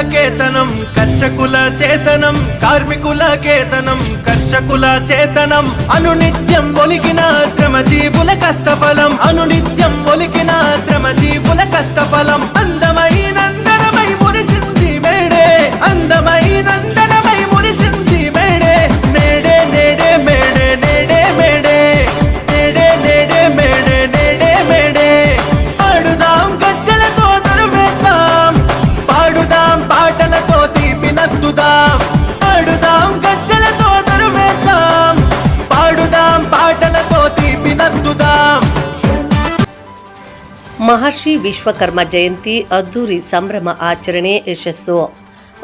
కేతనం కర్షకుల చేతనం కార్మికుల కేతనం కర్షకుల చేతనం. అనునిత్యం ఒలికిన శ్రమజీవుల కష్టఫలం. అనునిత్యం ఒలికిన శ్రమజీవుల కష్టఫలం. అందమైనందనమై మురిసింది మేడే. అందమైనందనమై ಮಹರ್ಷಿ ವಿಶ್ವಕರ್ಮ ಜಯಂತಿ ಅದ್ದೂರಿ ಸಂಭ್ರಮ ಆಚರಣೆ ಯಶಸ್ಸು.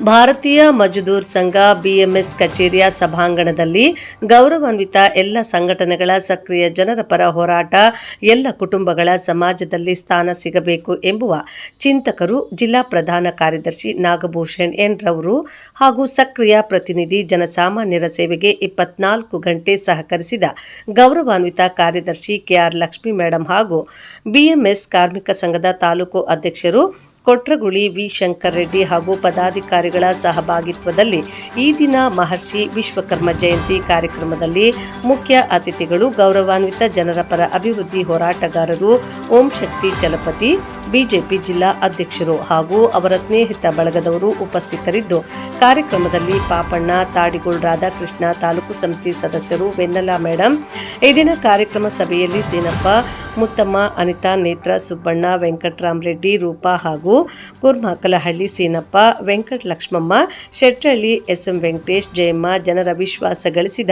ಭಾರತೀಯ ಮಜದೂರ್ ಸಂಘ ಬಿಎಂಎಸ್ ಕಚೇರಿಯ ಸಭಾಂಗಣದಲ್ಲಿ ಗೌರವಾನ್ವಿತ ಎಲ್ಲ ಸಂಘಟನೆಗಳ ಸಕ್ರಿಯ ಜನರ ಪರ ಹೋರಾಟ, ಎಲ್ಲ ಕುಟುಂಬಗಳ ಸಮಾಜದಲ್ಲಿ ಸ್ಥಾನ ಸಿಗಬೇಕು ಎಂಬುವ ಚಿಂತಕರು ಜಿಲ್ಲಾ ಪ್ರಧಾನ ಕಾರ್ಯದರ್ಶಿ ನಾಗಭೂಷಣ್ ಎನ್ ರವರು ಹಾಗೂ ಸಕ್ರಿಯ ಪ್ರತಿನಿಧಿ ಜನಸಾಮಾನ್ಯರ ಸೇವೆಗೆ ಇಪ್ಪತ್ನಾಲ್ಕು ಗಂಟೆ ಸಹಕರಿಸಿದ ಗೌರವಾನ್ವಿತ ಕಾರ್ಯದರ್ಶಿ ಕೆಆರ್ ಲಕ್ಷ್ಮಿ ಮೇಡಂ ಹಾಗೂ ಬಿಎಂಎಸ್ ಕಾರ್ಮಿಕ ಸಂಘದ ತಾಲೂಕು ಅಧ್ಯಕ್ಷರು ಕೊಟ್ರಗುಳಿ ವಿ ಶಂಕರ್ ರೆಡ್ಡಿ ಹಾಗೂ ಪದಾಧಿಕಾರಿಗಳ ಸಹಭಾಗಿತ್ವದಲ್ಲಿ ಈ ದಿನ ಮಹರ್ಷಿ ವಿಶ್ವಕರ್ಮ ಜಯಂತಿ ಕಾರ್ಯಕ್ರಮದಲ್ಲಿ ಮುಖ್ಯ ಅತಿಥಿಗಳು ಗೌರವಾನ್ವಿತ ಜನರ ಪರ ಅಭಿವೃದ್ಧಿ ಹೋರಾಟಗಾರರು, ಓಂ ಶಕ್ತಿ, ಚಲಪತಿ ಬಿಜೆಪಿ ಜಿಲ್ಲಾ ಅಧ್ಯಕ್ಷರು ಹಾಗೂ ಅವರ ಸ್ನೇಹಿತ ಬಳಗದವರು ಉಪಸ್ಥಿತರಿದ್ದು, ಕಾರ್ಯಕ್ರಮದಲ್ಲಿ ಪಾಪಣ್ಣ, ತಾಡಿಗೋಳ್ ರಾಧಾಕೃಷ್ಣ ತಾಲೂಕು ಸಮಿತಿ ಸದಸ್ಯರು ವೆನ್ನಲಾ ಮೇಡಂ ಇದಿನ ಕಾರ್ಯಕ್ರಮ ಸಭೆಯಲ್ಲಿ ಸೀನಪ್ಪ, ಮುತ್ತಮ್ಮ, ಅನಿತಾ, ನೇತ್ರ, ಸುಬ್ಬಣ್ಣ, ವೆಂಕಟರಾಮ್ ರೆಡ್ಡಿ, ರೂಪಾ ಹಾಗೂ ಕುರ್ಮಾಕಲಹಳ್ಳಿ ಸೀನಪ್ಪ, ವೆಂಕಟ ಲಕ್ಷ್ಮಮ್ಮ, ಶೆಟ್ಟಳ್ಳಿ, ಎಸ್ಎಂ ವೆಂಕಟೇಶ್, ಜಯಮ್ಮ, ಜನರ ವಿಶ್ವಾಸ ಗಳಿಸಿದ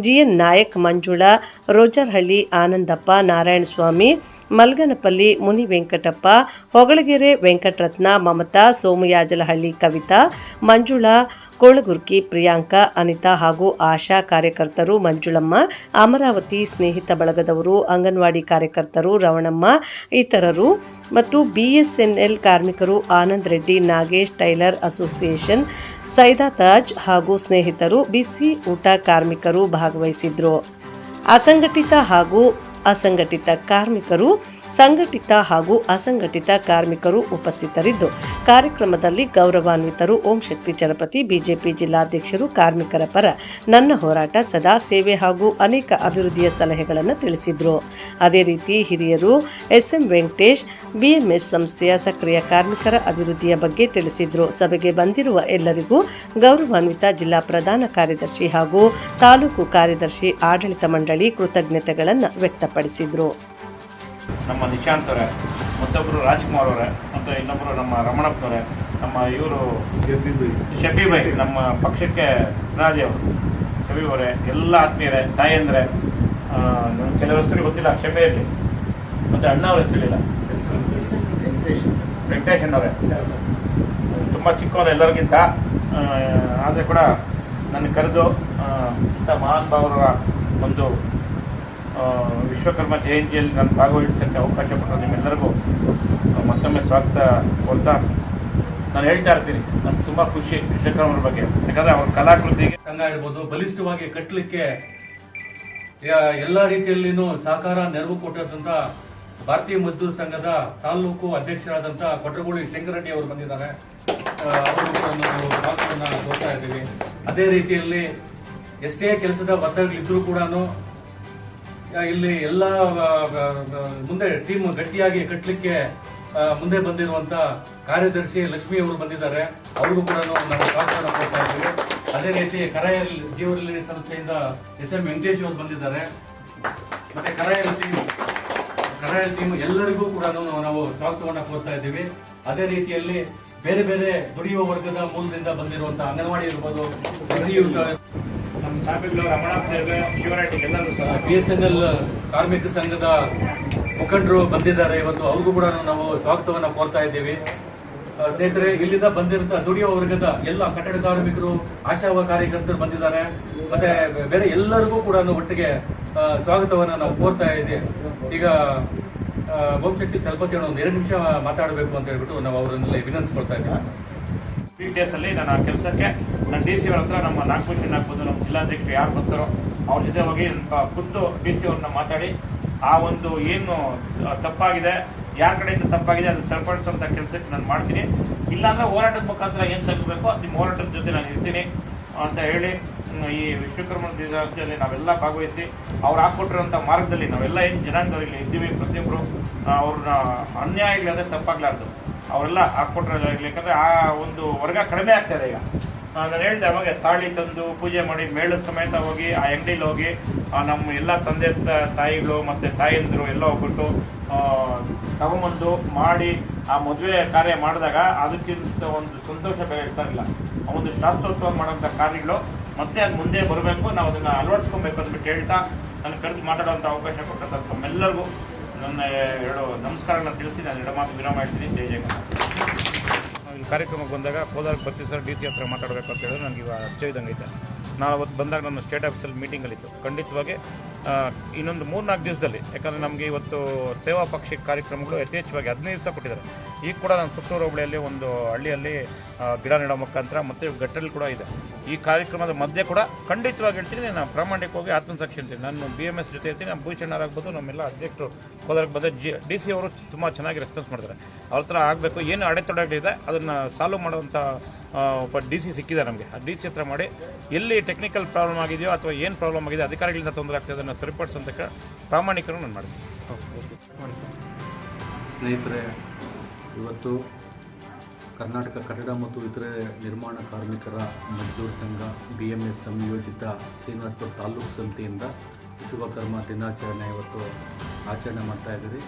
ಜಿಎನ್ ನಾಯಕ್ ಮಂಜುಳಾ, ರೋಜರ್ಹಳ್ಳಿ ಆನಂದಪ್ಪ, ನಾರಾಯಣಸ್ವಾಮಿ ಮಲ್ಗನಪಲ್ಲಿ ಮುನಿ ವೆಂಕಟಪ್ಪ, ಹೊಗಳಗೆರೆ ವೆಂಕಟರತ್ನ, ಮಮತಾ ಸೋಮಯಾಜಲಹಳ್ಳಿ ಕವಿತಾ, ಮಂಜುಳಾ, ಕೋಳಗುರ್ಕಿ ಪ್ರಿಯಾಂಕಾ, ಅನಿತಾ ಹಾಗೂ ಆಶಾ ಕಾರ್ಯಕರ್ತರು ಮಂಜುಳಮ್ಮ, ಅಮರಾವತಿ ಸ್ನೇಹಿತ ಬಳಗದವರು, ಅಂಗನವಾಡಿ ಕಾರ್ಯಕರ್ತರು ರವಣಮ್ಮ, ಇತರರು ಮತ್ತು ಬಿಎಸ್ಎನ್ಎಲ್ ಕಾರ್ಮಿಕರು ಆನಂದ್ ರೆಡ್ಡಿ, ನಾಗೇಶ್ ಟೈಲರ್ ಅಸೋಸಿಯೇಷನ್, ಸೈದಾ ತಾಜ್ ಹಾಗೂ ಸ್ನೇಹಿತರು ಬಿಸಿ ಊಟ ಕಾರ್ಮಿಕರು ಭಾಗವಹಿಸಿದ್ರು. ಅಸಂಘಟಿತ ಹಾಗೂ ಅಸಂಘಟಿತ ಕಾರ್ಮಿಕರು ಸಂಘಟಿತ ಹಾಗೂ ಅಸಂಘಟಿತ ಕಾರ್ಮಿಕರು ಉಪಸ್ಥಿತರಿದ್ದು, ಕಾರ್ಯಕ್ರಮದಲ್ಲಿ ಗೌರವಾನ್ವಿತರು ಓಂ ಶಕ್ತಿ ಚಲಪತಿ, ಬಿಜೆಪಿ ಜಿಲ್ಲಾಧ್ಯಕ್ಷರು, ಕಾರ್ಮಿಕರ ಪರ ನನ್ನ ಹೋರಾಟ ಸದಾ ಸೇವೆ ಹಾಗೂ ಅನೇಕ ಅಭಿವೃದ್ಧಿಯ ಸಲಹೆಗಳನ್ನು ತಿಳಿಸಿದ್ರು. ಅದೇ ರೀತಿ ಹಿರಿಯರು ಎಸ್ಎಂ ವೆಂಕಟೇಶ್, ಬಿಎಂಎಸ್ ಸಂಸ್ಥೆಯ ಸಕ್ರಿಯ ಕಾರ್ಮಿಕರ ಅಭಿವೃದ್ಧಿಯ ಬಗ್ಗೆ ತಿಳಿಸಿದ್ರು. ಸಭೆಗೆ ಬಂದಿರುವ ಎಲ್ಲರಿಗೂ ಗೌರವಾನ್ವಿತ ಜಿಲ್ಲಾ ಪ್ರಧಾನ ಕಾರ್ಯದರ್ಶಿ ಹಾಗೂ ತಾಲೂಕು ಕಾರ್ಯದರ್ಶಿ ಆಡಳಿತ ಮಂಡಳಿ ಕೃತಜ್ಞತೆಗಳನ್ನು ವ್ಯಕ್ತಪಡಿಸಿದ್ರು. ನಮ್ಮ ನಿಶಾಂತ್ ಅವರೇ ಮತ್ತೊಬ್ಬರು ರಾಜ್ಕುಮಾರ್ ಅವರೇ, ಮತ್ತು ಇನ್ನೊಬ್ಬರು ನಮ್ಮ ರಮಣಪ್ಪನವರೇ ನಮ್ಮ ಇವರು ಶಬಿ ಬೈ ನಮ್ಮ ಪಕ್ಷಕ್ಕೆ ರಾಜಿ ಅವರು. ಶವಿ ಅವರೇ, ಎಲ್ಲ ಆತ್ಮೀಯರೇ ತಾಯಂದ್ರೆ ನನಗೆ ಕೆಲವು ಹೆಸರು ಗೊತ್ತಿಲ್ಲ ಶಬೆಯಲ್ಲಿ ಮತ್ತು ಅಣ್ಣ ಅವರು ಹೆಸರಿಲ್ಲ ವೆಂಕಟೇಶನ್ ಅವರೇ ತುಂಬ ಚಿಕ್ಕವರು ಎಲ್ಲರಿಗಿಂತ ಆದರೆ ಕೂಡ ನನ್ನ ಕರೆದು ಇಂಥ ಮಹಾನ್ ಭಾವರ ಒಂದು ವಿಶ್ವಕರ್ಮ ಜಯಂತಿಯಲ್ಲಿ ನಾನು ಭಾಗವಹಿಸೋಕ್ಕೆ ಅವಕಾಶ ಕೊಟ್ಟರು ನಿಮ್ಮೆಲ್ಲರಿಗೂ ಮತ್ತೊಮ್ಮೆ ಸ್ವಾಗತ ಕೊಡ್ತಾ ನಾನು ಹೇಳ್ತಾ ಇರ್ತೀನಿ. ನಮ್ಗೆ ತುಂಬ ಖುಷಿ ವಿಶ್ವಕರ್ಮರ ಬಗ್ಗೆ. ಯಾಕಂದರೆ ಅವ್ರ ಕಲಾಕೃತಿಗೆ ಸಂಘ ಇರ್ಬೋದು ಬಲಿಷ್ಠವಾಗಿ ಕಟ್ಟಲಿಕ್ಕೆ ಎಲ್ಲ ರೀತಿಯಲ್ಲಿನೂ ಸಹಕಾರ, ನೆರವು ಕೊಟ್ಟಂತ ಭಾರತೀಯ ಮಜ್ದೂರ್ ಸಂಘದ ತಾಲೂಕು ಅಧ್ಯಕ್ಷರಾದಂಥ ಕೊಟ್ರಗೋಳಿ ಶಂಕರರೆಡ್ಡಿ ಅವರು ಬಂದಿದ್ದಾರೆ. ಅವರು ಇದ್ದೀವಿ. ಅದೇ ರೀತಿಯಲ್ಲಿ ಎಷ್ಟೇ ಕೆಲಸದ ಒತ್ತಡಗಳಿದ್ರೂ ಕೂಡ ಇಲ್ಲಿ ಎಲ್ಲ ಮುಂದೆ ಟೀಮ್ ಗಟ್ಟಿಯಾಗಿ ಕಟ್ಟಲಿಕ್ಕೆ ಮುಂದೆ ಬಂದಿರುವಂತ ಕಾರ್ಯದರ್ಶಿ ಲಕ್ಷ್ಮಿ ಅವರು ಬಂದಿದ್ದಾರೆ. ಅವ್ರಿಗೂ ಕೂಡ ನಾವು ಸಹಕಾರ ಕೊಡ್ತಾ ಇದ್ದೀವಿ. ಅದೇ ರೀತಿ ಕರಾಯಲ್ ಜೀವರಲ್ಲಿ ಸಂಸ್ಥೆಯಿಂದ ಎಸ್ ಎಂ ವೆಂಕಟೇಶ್ ಅವರು ಬಂದಿದ್ದಾರೆ. ಮತ್ತೆ ಕರಾಯಲ್ ಟೀಮ್ ಕರಾಯಲ್ ಟೀಮ್ ಎಲ್ಲರಿಗೂ ಕೂಡ ನಾವು ಸ್ವಾಗತವನ್ನ ಕೋರ್ತಾ ಇದ್ದೀವಿ. ಅದೇ ರೀತಿಯಲ್ಲಿ ಬೇರೆ ಬೇರೆ ದುಡಿಯುವ ವರ್ಗದ ಮೂಲದಿಂದ ಬಂದಿರುವಂತಹ ಅಂಗನವಾಡಿ ಇರ್ಬೋದು ಬಿ ಎಸ್ ಎನ್ ಎಲ್ ಕಾರ್ಮಿಕ ಸಂಘದ ಮುಖಂಡರು ಬಂದಿದ್ದಾರೆ. ಇವತ್ತು ಅವ್ರಿಗೂ ಕೂಡ ನಾವು ಸ್ವಾಗತವನ್ನು ಕೋರ್ತಾ ಇದ್ದೀವಿ. ಸ್ನೇಹಿತರೆ ಇಲ್ಲಿಂದ ಬಂದಿರುವಂತಹ ದುಡಿಯುವ ವರ್ಗದ ಎಲ್ಲ ಕಟ್ಟಡ ಕಾರ್ಮಿಕರು ಆಶಾವ ಕಾರ್ಯಕರ್ತರು ಬಂದಿದ್ದಾರೆ. ಮತ್ತೆ ಬೇರೆ ಎಲ್ಲರಿಗೂ ಕೂಡ ಒಟ್ಟಿಗೆ ಸ್ವಾಗತವನ್ನು ನಾವು ಕೋರ್ತಾ ಇದ್ದೀವಿ. ಈಗ ಆ, ಸ್ವಲ್ಪ ಒಂದು ಎರಡು ನಿಮಿಷ ಮಾತಾಡಬೇಕು ಅಂತ ಹೇಳ್ಬಿಟ್ಟು ನಾವು ಅವರನ್ನೆಲ್ಲ ವಿನಂತಿಸ್ಕೊಳ್ತಾ ಇದ್ದೀವಿ. ವೀಕ್ ಅಲ್ಲಿ ನಾನು ಆ ಕೆಲಸಕ್ಕೆ ನನ್ನ ಡಿ ಸಿ ಅವ್ರ ಹತ್ರ ನಮ್ಮ ನಾಗಭೂಷಣ್ ಆಗ್ಬೋದು, ನಮ್ಮ ಜಿಲ್ಲಾಧ್ಯಕ್ಷರು ಯಾರು ಬರ್ತಾರೋ ಅವ್ರ ಜೊತೆ ಹೋಗಿ ಖುದ್ದು ಡಿ ಸಿ ಅವ್ರನ್ನ ಮಾತಾಡಿ, ಆ ಒಂದು ಏನು ತಪ್ಪಾಗಿದೆ, ಯಾರ ಕಡೆಯಿಂದ ತಪ್ಪಾಗಿದೆ ಅದನ್ನು ಸರಿಪಡಿಸುವಂಥ ಕೆಲಸಕ್ಕೆ ನಾನು ಮಾಡ್ತೀನಿ. ಇಲ್ಲಾಂದ್ರೆ ಹೋರಾಟದ ಮುಖಾಂತರ ಏನು ತಗೋಬೇಕು, ನಿಮ್ಮ ಹೋರಾಟದ ಜೊತೆ ನಾನು ಇರ್ತೀನಿ ಅಂತ ಹೇಳಿ ಈ ವಿಶ್ವಕರ್ಮ ದಿನಾಚರಣೆ ನಾವೆಲ್ಲ ಭಾಗವಹಿಸಿ, ಅವ್ರು ಹಾಕ್ಕೊಟ್ಟಿರುವಂಥ ಮಾರ್ಗದಲ್ಲಿ ನಾವೆಲ್ಲ ಏನು ಜನಾಂಗದಲ್ಲಿ ಇದ್ದೀವಿ ಪ್ರತಿಯೊಬ್ಬರು ಅವ್ರನ್ನ ಅನ್ಯಾಯಗಳಾದ್ರೆ ತಪ್ಪಾಗ್ಲಾರ್ದು. ಅವರೆಲ್ಲ ಹಾಕ್ಕೊಟ್ರೆ ಯಾಕಂದರೆ ಆ ಒಂದು ವರ್ಗ ಕಡಿಮೆ ಆಗ್ತಾ ಇದೆ ಈಗ. ನಾನು ಹೇಳಿದೆ, ಅವಾಗ ತಾಳಿ ತಂದು ಪೂಜೆ ಮಾಡಿ ಮೇಳದ ಸಮೇತ ಹೋಗಿ, ಆ ಅಂಗಡಿಲಿ ಹೋಗಿ ನಮ್ಮ ಎಲ್ಲ ತಂದೆ ತಾಯಿಗಳು ಮತ್ತು ತಾಯಂದಿರು ಎಲ್ಲ ಹೋಗ್ಬಿಟ್ಟು ತಗೊಂಬಂದು ಮಾಡಿ, ಆ ಮದುವೆ ಕಾರ್ಯ ಮಾಡಿದಾಗ ಅದಕ್ಕಿಂತ ಒಂದು ಸಂತೋಷ ಬೇರೆ ಇರ್ತಾ ಇಲ್ಲ. ಆ ಒಂದು ಶಾಸ್ತ್ರೋತ್ಸವ ಮಾಡೋಂಥ ಕಾರ್ಯಗಳು ಮತ್ತೆ ಅದು ಮುಂದೆ ಬರಬೇಕು, ನಾವು ಅದನ್ನು ಅಳವಡಿಸ್ಕೊಬೇಕು ಅಂದ್ಬಿಟ್ಟು ಹೇಳ್ತಾ ನಾನು ಕರೆದು ಮಾತಾಡೋವಂಥ ಅವಕಾಶ ಕೊಟ್ಟಂಥ ತಮ್ಮೆಲ್ಲರಿಗೂ ನನ್ನ ಎರಡು ನಮಸ್ಕಾರಗಳನ್ನ ತಿಳಿಸಿ, ನಾನು ಎಡಮಾತು ಮಾತು ವಿರಾಮ ಜೈ ಜಯ ಈ ಕಾರ್ಯಕ್ರಮಕ್ಕೆ ಬಂದಾಗ ಕೋಲಾರಕ್ಕೆ ಬರ್ತೀವಿ ಸರ್ ಡಿ ಸಿ ಹತ್ರ ಮಾತಾಡಬೇಕು ಅಂತ ಹೇಳಿದ್ರೆ. ನನಗೆ ಇವಾಗ ಅಚ್ಚ ಐತೆ. ನಾನು ಅವತ್ತು ಬಂದಾಗ ನನ್ನ ಸ್ಟೇಟ್ ಆಫೀಸಲ್ಲಿ ಮೀಟಿಂಗಲ್ಲಿತ್ತು ಖಂಡಿತವಾಗಿ ಇನ್ನೊಂದು ಮೂರ್ನಾಲ್ಕು ದಿವಸದಲ್ಲಿ, ಯಾಕಂದರೆ ನಮಗೆ ಇವತ್ತು ಸೇವಾ ಪಕ್ಷಿ ಕಾರ್ಯಕ್ರಮಗಳು ಯಥೇಚ್ಛವಾಗಿ ಹದಿನೈದು ದಿವಸ ಕೊಟ್ಟಿದ್ದಾರೆ. ಈಗ ಕೂಡ ನಾನು ಸುತ್ತೂರು ಹೋಬಳಿಯಲ್ಲಿ ಒಂದು ಹಳ್ಳಿಯಲ್ಲಿ ಗಿಡ ನೆಡೋ ಮುಖಾಂತರ ಮತ್ತು ಗಟ್ಟಲ್ಲಿ ಕೂಡ ಇದೆ. ಈ ಕಾರ್ಯಕ್ರಮದ ಮಧ್ಯೆ ಕೂಡ ಖಂಡಿತವಾಗಿ ಹೇಳ್ತೀನಿ ನಾನು ಪ್ರಾಮಾಣಿಕವಾಗಿ ಆತ್ಮಸಾಕ್ಷಿ ಹೇಳ್ತೀನಿ. ನಾನು ಬಿ ಎಂ ಎಸ್ ಜೊತೆ ಇರ್ತೀನಿ ನಮ್ಮ ಭೂಷಣರಾಗ್ಬೋದು ನಮ್ಮೆಲ್ಲ ಅಧ್ಯಕ್ಷರು ಕೋಲಾರಕ್ಕೆ ಬಂದರೆ ಜಿ ಡಿ ಸಿ ಅವರು ತುಂಬ ಚೆನ್ನಾಗಿ ರೆಸ್ಪಾನ್ಸ್ ಮಾಡ್ತಾರೆ. ಅವ್ರ ಹತ್ರ ಆಗಬೇಕು ಏನು ಅಡೆತಡೆಗಳಿದೆ ಅದನ್ನು ಸಾಲ್ವ್ ಮಾಡುವಂಥ ಒಬ್ಬ ಡಿ ಸಿ ಸಿಕ್ಕಿದೆ ನಮಗೆ. ಆ ಡಿ ಸಿ ಹತ್ರ ಮಾಡಿ ಎಲ್ಲಿ ಟೆಕ್ನಿಕಲ್ ಪ್ರಾಬ್ಲಮ್ ಆಗಿದೆಯೋ ಅಥವಾ ಏನು ಪ್ರಾಬ್ಲಮ್ ಆಗಿದೆ ಅಧಿಕಾರಿಗಳಿಂದ ತೊಂದರೆ ಆಗ್ತದೆ ಅದನ್ನು ಸರಿಪಡಿಸುವಂಥ ಪ್ರಾಮಾಣಿಕರು ನಾನು ಮಾಡ್ತೀನಿ. ಸ್ನೇಹಿತರೆ ಇವತ್ತು ಕರ್ನಾಟಕ ಕಟ್ಟಡ ಮತ್ತು ಇತರೆ ನಿರ್ಮಾಣ ಕಾರ್ಮಿಕರ ಮಜ್ದೂರ್ ಸಂಘ ಬಿ ಎಂ ಎಸ್ ಸಂಯೋಜಿತ ಶ್ರೀನಿವಾಸಪುರ ತಾಲೂಕು ಸಮಿತಿಯಿಂದ ವಿಶ್ವಕರ್ಮ ದಿನಾಚರಣೆ ಇವತ್ತು ಆಚರಣೆ ಮಾಡ್ತಾ ಇದ್ದೀರಿ.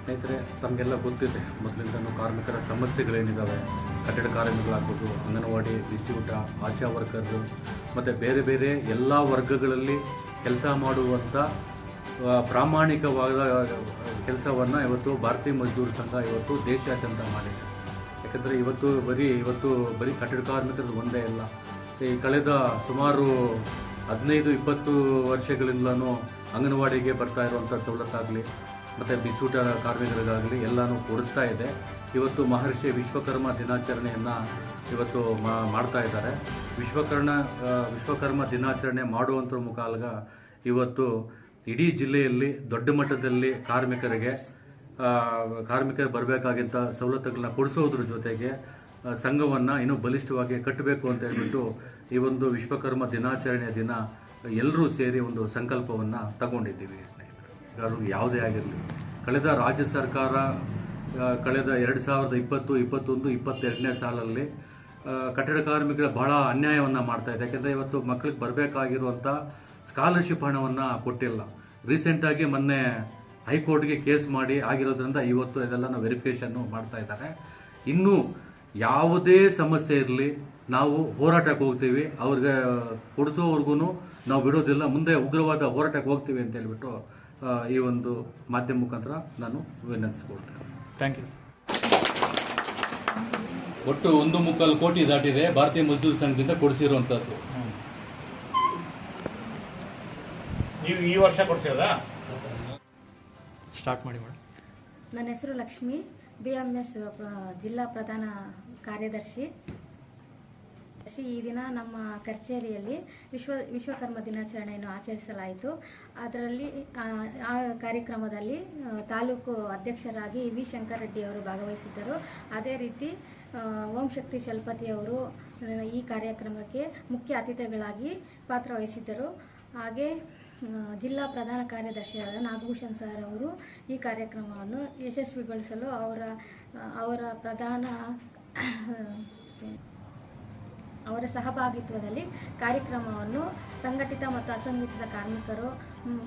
ಸ್ನೇಹಿತರೆ, ತಮಗೆಲ್ಲ ಗೊತ್ತಿದೆ, ಮೊದಲಿಂದನೂ ಕಾರ್ಮಿಕರ ಸಮಸ್ಯೆಗಳೇನಿದ್ದಾವೆ ಕಟ್ಟಡ ಕಾರ್ಮಿಕರಾಗ್ಬೋದು, ಅಂಗನವಾಡಿ, ಬಿಸಿ ಊಟ, ಆಶಾ ವರ್ಕರ್ಸು, ಮತ್ತು ಬೇರೆ ಬೇರೆ ಎಲ್ಲ ವರ್ಗಗಳಲ್ಲಿ ಕೆಲಸ ಮಾಡುವಂಥ ಪ್ರಾಮಾಣಿಕವಾದ ಕೆಲಸವನ್ನು ಇವತ್ತು ಭಾರತೀಯ ಮಜ್ದೂರ್ ಸಂಘ ಇವತ್ತು ದೇಶಾದ್ಯಂತ ಮಾಡಿದೆ. ಯಾಕಂದರೆ ಇವತ್ತು ಬರೀ ಇವತ್ತು ಬರೀ ಕಟ್ಟಡ ಕಾರ್ಮಿಕರದ್ದು ಒಂದೇ ಇಲ್ಲ ಈ ಕಳೆದ ಸುಮಾರು ಹದಿನೈದು, ಇಪ್ಪತ್ತು ವರ್ಷಗಳಿಂದಲೂ ಅಂಗನವಾಡಿಗೆ ಬರ್ತಾ ಇರುವಂಥ ಸವಲತ್ತಾಗಲಿ, ಮತ್ತು ಬಿಸೂಟ ಕಾರ್ಮಿಕರಿಗಾಗಲಿ ಎಲ್ಲನೂ ಕೊಡಿಸ್ತಾ ಇದೆ. ಇವತ್ತು ಮಹರ್ಷಿ ವಿಶ್ವಕರ್ಮ ದಿನಾಚರಣೆಯನ್ನು ಇವತ್ತು ಮಾಡ್ತಾ ಇದ್ದಾರೆ. ವಿಶ್ವಕರ್ಣ ವಿಶ್ವಕರ್ಮ ದಿನಾಚರಣೆ ಮಾಡುವಂಥ ಮುಖಾಲ್ಗ ಇವತ್ತು ಇಡೀ ಜಿಲ್ಲೆಯಲ್ಲಿ ದೊಡ್ಡ ಮಟ್ಟದಲ್ಲಿ ಕಾರ್ಮಿಕರಿಗೆ ಕಾರ್ಮಿಕರು ಬರಬೇಕಾಗಿದ್ದ ಸವಲತ್ತುಗಳನ್ನ ಕೊಡಿಸೋದ್ರ ಜೊತೆಗೆ ಸಂಘವನ್ನು ಇನ್ನೂ ಬಲಿಷ್ಠವಾಗಿ ಕಟ್ಟಬೇಕು ಅಂತ ಹೇಳ್ಬಿಟ್ಟು ಈ ಒಂದು ವಿಶ್ವಕರ್ಮ ದಿನಾಚರಣೆಯ ದಿನ ಎಲ್ಲರೂ ಸೇರಿ ಒಂದು ಸಂಕಲ್ಪವನ್ನು ತಗೊಂಡಿದ್ದೀವಿ ಸ್ನೇಹಿತರು. ಯಾವುದೇ ಆಗಿರಲಿ. ಕಳೆದ ರಾಜ್ಯ ಸರ್ಕಾರ ಕಳೆದ ಎರಡು ಸಾವಿರದ ಇಪ್ಪತ್ತು, ಇಪ್ಪತ್ತೊಂದು, ಇಪ್ಪತ್ತೆರಡನೇ ಸಾಲಲ್ಲಿ ಕಟ್ಟಡ ಕಾರ್ಮಿಕರ ಬಹಳ ಅನ್ಯಾಯವನ್ನು ಮಾಡ್ತಾ ಇದೆ. ಯಾಕೆಂದರೆ ಇವತ್ತು ಮಕ್ಕಳಿಗೆ ಬರಬೇಕಾಗಿರುವಂಥ ಸ್ಕಾಲರ್ಶಿಪ್ ಹಣವನ್ನು ಕೊಟ್ಟಿಲ್ಲ. ರೀಸೆಂಟಾಗಿ ಮೊನ್ನೆ ಹೈಕೋರ್ಟ್ಗೆ ಕೇಸ್ ಮಾಡಿ ಆಗಿರೋದ್ರಿಂದ ಇವತ್ತು ಇದೆಲ್ಲ ವೆರಿಫಿಕೇಷನ್ನು ಮಾಡ್ತಾ ಇದ್ದಾರೆ. ಇನ್ನು ಯಾವುದೇ ಸಮಸ್ಯೆ ಇರಲಿ ನಾವು ಹೋರಾಟಕ್ಕೆ ಹೋಗ್ತೀವಿ. ಅವ್ರಿಗೆ ಕೊಡಿಸೋವರೆಗೂ ನಾವು ಬಿಡೋದಿಲ್ಲ. ಮುಂದೆ ಉಗ್ರವಾದ ಹೋರಾಟಕ್ಕೆ ಹೋಗ್ತೀವಿ ಅಂತ ಹೇಳ್ಬಿಟ್ಟು ಈ ಒಂದು ಮಾಧ್ಯಮ ಮುಖಾಂತರ ನಾನು ವಿನಂತಿಸ್ಕೊಳ್ತೇನೆ. ಥ್ಯಾಂಕ್ ಯು ಒಟ್ಟು ಒಂದು ಮುಕ್ಕಾಲು ಕೋಟಿ ದಾಟಿದೆ. ಭಾರತೀಯ ಮಜ್ದೂರ್ ಸಂಘದಿಂದ ಕೊಡಿಸಿರುವಂಥದ್ದು ನೀವು ಈ ವರ್ಷ ಕೊಡ್ತೀರಾ ಸ್ಟಾರ್ಟ್ ಮಾಡಿ ಮೇಡಮ್. ನನ್ನ ಹೆಸರು ಲಕ್ಷ್ಮಿ. ಬಿ ಎಂ ಎಸ್ ಜಿಲ್ಲಾ ಪ್ರಧಾನ ಕಾರ್ಯದರ್ಶಿ. ಈ ದಿನ ನಮ್ಮ ಕಚೇರಿಯಲ್ಲಿ ವಿಶ್ವ ವಿಶ್ವಕರ್ಮ ದಿನಾಚರಣೆಯನ್ನು ಆಚರಿಸಲಾಯಿತು. ಅದರಲ್ಲಿ ಆ, ಕಾರ್ಯಕ್ರಮದಲ್ಲಿ ತಾಲೂಕು ಅಧ್ಯಕ್ಷರಾಗಿ ವಿ ಶಂಕರ್ ರೆಡ್ಡಿ ಅವರು ಭಾಗವಹಿಸಿದ್ದರು. ಅದೇ ರೀತಿ ಓಂ ಶಕ್ತಿ ಶಲ್ಪತಿ ಅವರು ಈ ಕಾರ್ಯಕ್ರಮಕ್ಕೆ ಮುಖ್ಯ ಅತಿಥಿಗಳಾಗಿ ಪಾತ್ರವಹಿಸಿದ್ದರು ಹಾಗೆ ಜಿಲ್ಲಾ ಪ್ರಧಾನ ಕಾರ್ಯದರ್ಶಿಯಾದ ನಾಗಭೂಷಣ್ ಸರ್ ಅವರು ಈ ಕಾರ್ಯಕ್ರಮವನ್ನು ಯಶಸ್ವಿಗೊಳಿಸಲು ಅವರ ಅವರ ಪ್ರಧಾನ, ಅವರ ಸಹಭಾಗಿತ್ವದಲ್ಲಿ ಕಾರ್ಯಕ್ರಮವನ್ನು ಸಂಘಟಿತ ಮತ್ತು ಅಸಂಘಟಿತ ಕಾರ್ಮಿಕರು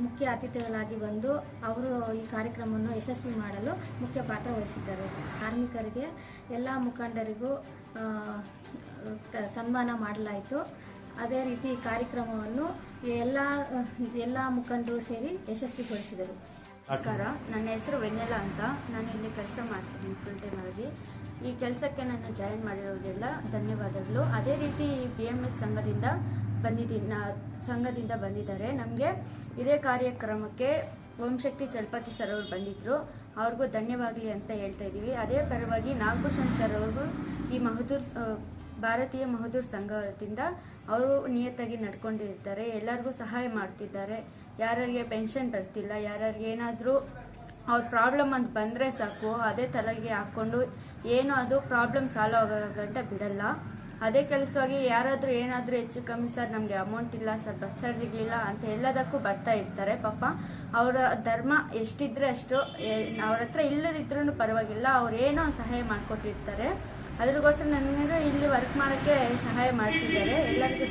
ಮುಖ್ಯ ಅತಿಥಿಗಳಾಗಿ ಬಂದು ಅವರು ಈ ಕಾರ್ಯಕ್ರಮವನ್ನು ಯಶಸ್ವಿ ಮಾಡಲು ಮುಖ್ಯ ಪಾತ್ರ ವಹಿಸಿದ್ದರು. ಕಾರ್ಮಿಕರಿಗೆ ಎಲ್ಲ ಮುಖಂಡರಿಗೂ ಸನ್ಮಾನ ಮಾಡಲಾಯಿತು. ಅದೇ ರೀತಿ ಈ ಕಾರ್ಯಕ್ರಮವನ್ನು ಎಲ್ಲ ಮುಖಂಡರು ಸೇರಿ ಯಶಸ್ವಿಗೊಳಿಸಿದರು. ನಮಸ್ಕಾರ. ನನ್ನ ಹೆಸರು ವೆನ್ನೆಲ ಅಂತ. ನಾನು ಇಲ್ಲಿ ಕೆಲಸ ಮಾಡ್ತೀನಿ ಫುಲ್ ಟೈಮ್ ಆಗಿ ಈ ಕೆಲಸಕ್ಕೆ ನಾನು ಜಾಯಿನ್ ಮಾಡಿರೋದೆಲ್ಲ ಧನ್ಯವಾದಗಳು. ಅದೇ ರೀತಿ ಬಿ ಎಂ ಎಸ್ ಸಂಘದಿಂದ ಬಂದಿದ್ದೀನಿ ನಾ- ಸಂಘದಿಂದ ಬಂದಿದ್ದಾರೆ. ನಮಗೆ ಇದೇ ಕಾರ್ಯಕ್ರಮಕ್ಕೆ ಓಂಶಕ್ತಿ ಚಲಪತಿ ಸರ್ ಅವರು ಬಂದಿದ್ದರು ಅವ್ರಿಗೂ ಧನ್ಯವಾಗಲಿ ಅಂತ ಹೇಳ್ತಾ ಇದ್ದೀವಿ. ಅದೇ ಪರವಾಗಿ ನಾಗಭೂಷಣ್ ಸರ್ ಅವ್ರಿಗೂ ಈ ಮಹದೂರ್ ಭಾರತೀಯ ಮಹದೂರ್ ಸಂಘದಿಂದ ಅವರು ನಿಯತ್ತಾಗಿ ನಡ್ಕೊಂಡಿರ್ತಾರೆ. ಎಲ್ಲರಿಗೂ ಸಹಾಯ ಮಾಡ್ತಿದ್ದಾರೆ. ಯಾರ್ಯಾರಿಗೆ ಪೆನ್ಷನ್ ಬರ್ತಿಲ್ಲ ಯಾರ್ಯಾರಿಗೆ ಏನಾದರೂ ಅವ್ರ ಪ್ರಾಬ್ಲಮ್ ಅಂತ ಬಂದರೆ ಸಾಕು, ಅದೇ ತಲೆಗೆ ಹಾಕ್ಕೊಂಡು ಏನು ಅದು ಪ್ರಾಬ್ಲಮ್ ಸಾಲ್ವ್ ಆಗೋ ಬಿಡಲ್ಲ. ಅದೇ ಕೆಲಸವಾಗಿ ಯಾರಾದರೂ ಏನಾದರೂ ಹೆಚ್ಚು ಕಮ್ಮಿ ಸರ್ ನಮಗೆ ಅಮೌಂಟ್ ಇಲ್ಲ, ಸರ್ ಬಸ್ ಚಾರ್ಜ್ ಇರಲಿಲ್ಲ ಅಂತ ಎಲ್ಲದಕ್ಕೂ ಬರ್ತಾ ಇರ್ತಾರೆ. ಪಾಪ ಅವರ ಧರ್ಮ ಎಷ್ಟಿದ್ರೆ ಅಷ್ಟು ಅವ್ರ ಹತ್ರ ಇಲ್ಲದಿದ್ರೂ ಪರವಾಗಿಲ್ಲ, ಅವ್ರು ಏನೋ ಸಹಾಯ ಮಾಡಿಕೊಟ್ಟಿರ್ತಾರೆ. ಅದ್ರಿಗೋಸ್ಕರ ನನಗೆ ಇಲ್ಲಿ ವರ್ಕ್ ಮಾಡೋಕ್ಕೆ ಸಹಾಯ ಮಾಡ್ತಿದ್ದಾರೆ. ಎಲ್ಲರಿಗೂ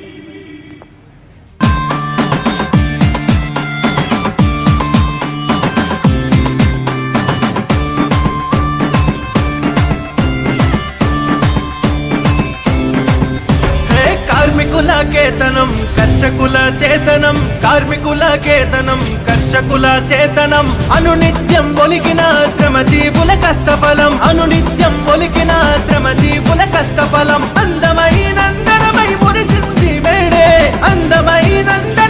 ಕಾರ್ಮಿಕುಲ ಕೇತನಂ కర్షకుల చేతనం కార్మికుల కేతనం కర్షకుల చేతనం. అనునిత్యం ఒలికిన శ్రమజీవుల కష్టఫలం. అనునిత్యం ఒలికిన శ్రమజీవుల కష్టఫలం. అందమైనందనమై మురిసింది మేడే. అందమైనందనమై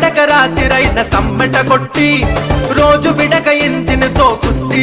పడక రాతిరైన సమ్మెట కొట్టి రోజు బిడక ఇంజిన్తో కుస్తీ